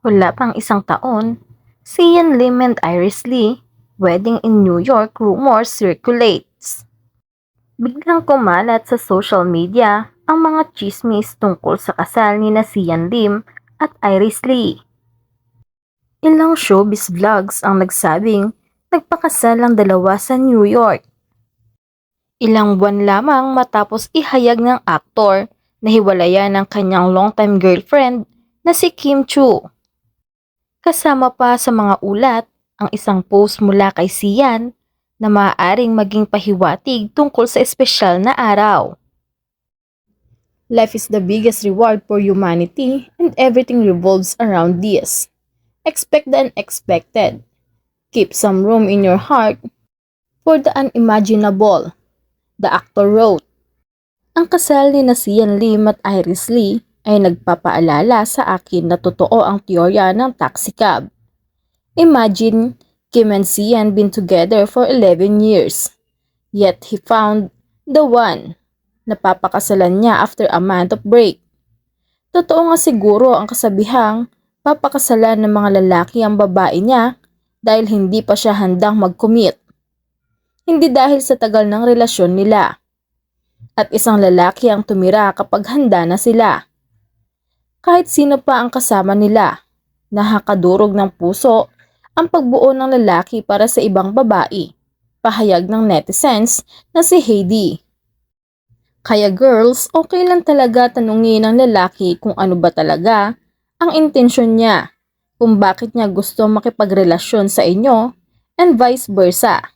Wala pang isang taon, Sian Lim and Iris Lee, wedding in New York rumors circulates. Biglang kumalat sa social media ang mga chismis tungkol sa kasal ni na Sian Lim at Iris Lee. Ilang showbiz vlogs ang nagsabing nagpakasal ang dalawa sa New York. Ilang buwan lamang matapos ihayag ng aktor na hiwalayan ng kanyang longtime girlfriend na si Kim Chu. Kasama pa sa mga ulat ang isang post mula kay Sian na maaaring maging pahiwatig tungkol sa espesyal na araw. Life is the biggest reward for humanity and everything revolves around this. Expect the unexpected. Keep some room in your heart for the unimaginable. The actor wrote. Ang kasal ni na Sian Lim at Iris Lee ay nagpapaalala sa akin na totoo ang teorya ng taxi cab. Imagine, Kim and Sian been together for 11 years. Yet he found the one. Napapakasalan niya after a month of break. Totoo nga siguro ang kasabihang papakasalan ng mga lalaki ang babae niya dahil hindi pa siya handang mag-commit. Hindi dahil sa tagal ng relasyon nila. At isang lalaki ang tumira kapag handa na sila kahit sino pa ang kasama nila. Nakakadurog ng puso ang pagbuo ng lalaki para sa ibang babae. Pahayag ng netizens na si Heidi. Kaya girls, okay lang talaga tanungin ng lalaki kung ano ba talaga ang intensyon niya, kung bakit niya gusto makipagrelasyon sa inyo, and vice versa.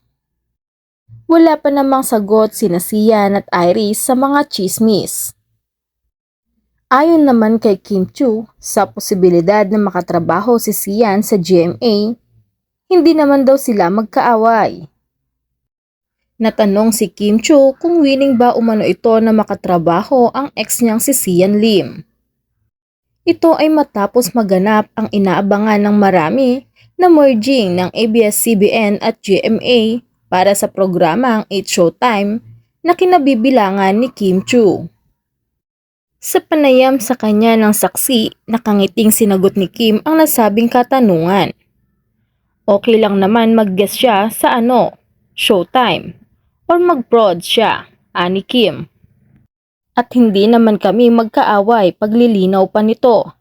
Wala pa namang sagot sina Sian at Iris sa mga chismis. Ayon naman kay Kim Chu, sa posibilidad na makatrabaho si Sian sa GMA, hindi naman daw sila magkaaway. Natanong si Kim Chu kung willing ba umano ito na makatrabaho ang ex niyang si Sian Lim. Ito ay matapos maganap ang inaabangan ng marami na merging ng ABS-CBN at GMA para sa programang 8 Showtime na kinabibilangan ni Kim Chu. Sa panayam sa kanya ng saksi, nakangiting sinagot ni Kim ang nasabing katanungan. Okay lang naman mag-guess siya sa ano, showtime, or mag-prod siya, ani Kim. At hindi naman kami magkaaway paglilinaw pa nito.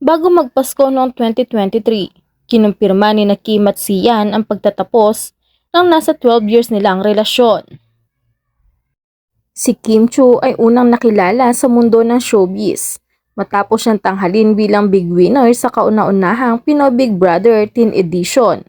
Bago magpasko noong 2023, kinumpirma ni na Kim at Sian ang pagtatapos ng nasa 12 years nilang relasyon. Si Kim Chu ay unang nakilala sa mundo ng showbiz matapos siyang tanghalin bilang big winner sa kauna-unahang Pinoy Big Brother Teen Edition.